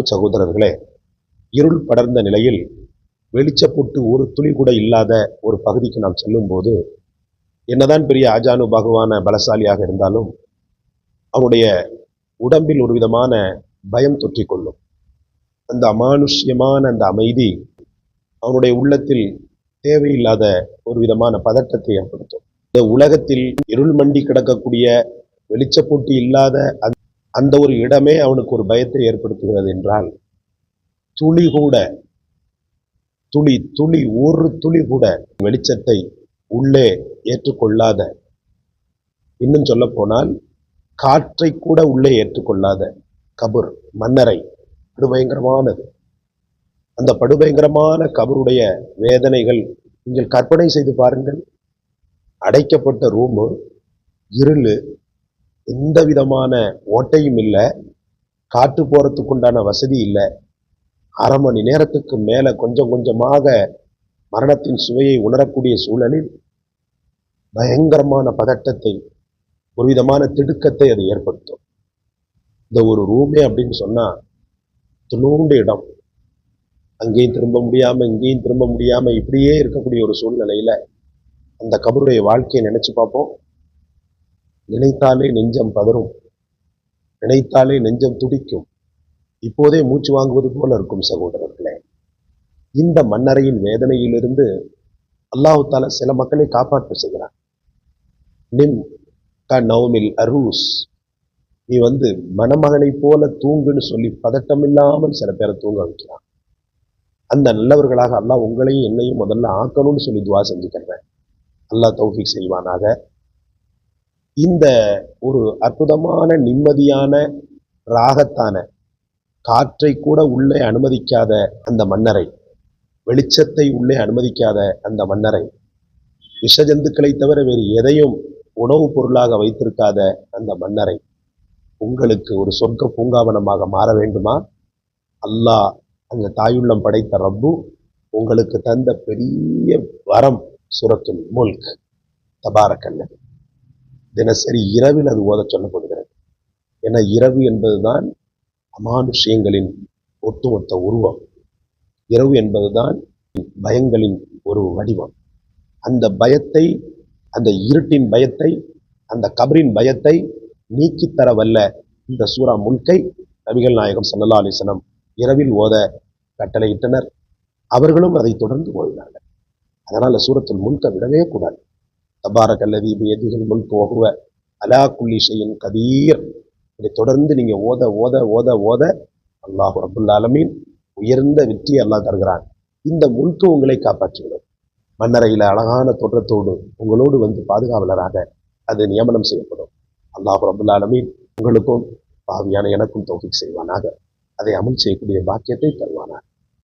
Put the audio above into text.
அன்பு சகோதரர்களே இருள் படர்ந்த நிலையில் வெளிச்சப்பொட்டு ஒரு துளி கூட இல்லாத ஒரு பகுதிக்கு நாம் செல்லும்போது என்னதான் பெரிய ஆஜானு பகவான பலசாலியாக இருந்தாலும் அவனுடைய உடம்பில் ஒரு விதமான பயம் தொற்றிக்கொள்ளும். அந்த அமானுஷ்யமான அந்த அமைதி அவனுடைய உள்ளத்தில் தேவையில்லாத ஒரு விதமான பதட்டத்தை ஏற்படுத்தும். இந்த உலகத்தில் இருள் மண்டி கிடக்கக்கூடிய வெளிச்சப்பொட்டு இல்லாத அந்த- ஒரு இடமே அவனுக்கு ஒரு பயத்தை ஏற்படுத்துகிறது என்றால் துளி கூட துளி துளி ஒரு துளி கூட வெளிச்சத்தை உள்ளே ஏற்றுக்கொள்ளாத இன்னும் சொல்ல போனால் காற்றை கூட உள்ளே ஏற்றுக்கொள்ளாத கபர் மன்னரை படுபயங்கரமானது. அந்த படுபயங்கரமான கபருடைய வேதனைகள் நீங்கள் கற்பனை செய்து பாருங்கள். அடைக்கப்பட்ட ரூமு இருள் எந்த விதமான ஓட்டையும் இல்லை. காற்று போகிறதுக்குண்டான வசதி இல்லை. அரை மணி நேரத்துக்கு மேலே கொஞ்சம் கொஞ்சமாக மரணத்தின் சுவையை உணரக்கூடிய சூழலில் பயங்கரமான பதட்டத்தை ஒரு விதமான திடுக்கத்தை அது ஏற்படுத்தும். இந்த ஒரு ரூமே அப்படின்னு சொன்னால் துணூண்டு இடம். அங்கேயும் திரும்ப முடியாமல் இங்கேயும் திரும்ப முடியாமல் இப்படியே இருக்கக்கூடிய ஒரு சூழ்நிலையில் அந்த கபருடைய வாழ்க்கையை நினச்சி பார்ப்போம். நினைத்தாலே நெஞ்சம் பதறும். நினைத்தாலே நெஞ்சம் துடிக்கும். இப்போதே மூச்சு வாங்குவது போல இருக்கும் சகோதரர்களே. இந்த மன்னரையின் வேதனையிலிருந்து அல்லாஹால சில மக்களை காப்பாற்ற செய்கிறான். நிம் க நவமில் அரூஸ். நீ வந்து மணமகனைப் போல தூங்குன்னு சொல்லி பதட்டம் இல்லாமல் சில பேரை தூங்க வைக்கிறான். அந்த நல்லவர்களாக அல்லாஹ் உங்களையும் என்னையும் முதல்ல ஆக்கணும்னு சொல்லி துவா செஞ்சுக்கிறேன் அல்லாஹ் தௌஃபிக் செய்வானாக. இந்த ஒரு அற்புதமான நிம்மதியான ராகத்தான காற்றை கூட உள்ளே அனுமதிக்காத அந்த மன்னரை வெளிச்சத்தை உள்ளே அனுமதிக்காத அந்த மன்னரை விஷஜந்துக்களை தவிர வேறு எதையும் உணவுப் பொருளாக வைத்திருக்காத அந்த மன்னரை உங்களுக்கு ஒரு சொர்க்க பூங்காவனமாக மாற வேண்டுமா? அல்லாஹ் அந்த தாயுள்ளம் படைத்த ரப்பு உங்களுக்கு தந்த பெரிய வரம் சுரத்துல் முல்க். தபாரக்கல்லது தினசரி இரவில் அது ஓதச் சொல்லப்படுகிறது. ஏன்னா இரவு என்பதுதான் அமானுஷயங்களின் ஒட்டுமொத்த உருவம். இரவு என்பதுதான் பயங்களின் ஒரு வடிவம். அந்த பயத்தை அந்த இருட்டின் பயத்தை அந்த கபரின் பயத்தை நீக்கித் தர வல்ல இந்த சூரா முல்கை நபிகள் நாயகம் சல்லா அலிசனம் இரவில் ஓத கட்டளையிட்டனர். அவர்களும் அதை தொடர்ந்து ஓதினார்கள். அதனால் சூரத்தில் முன்க விடவே கூடாது. தபாரக் அல்லது பியதிஹில் முன் வஹுவ அலா குல்லி ஷைஇன் கதீர் இதை தொடர்ந்து நீங்கள் ஓத ஓத ஓத ஓத அல்லாஹ் அபுல்லா அலமீன் உயர்ந்த வெற்றி அல்லாஹ் தருகிறான். இந்த முழுக்க உங்களை காப்பாற்றுகிறது மன்னரையில் அழகான தோற்றத்தோடு உங்களோடு வந்து பாதுகாவலராக அது நியமனம் செய்யப்படும். அல்லாஹ் ரபுல் அலமீன் உங்களுக்கும் பாவியான எனக்கும் தொகுதி செய்வானாக. அதை அமல் செய்யக்கூடிய பாக்கியத்தை தருவானாக.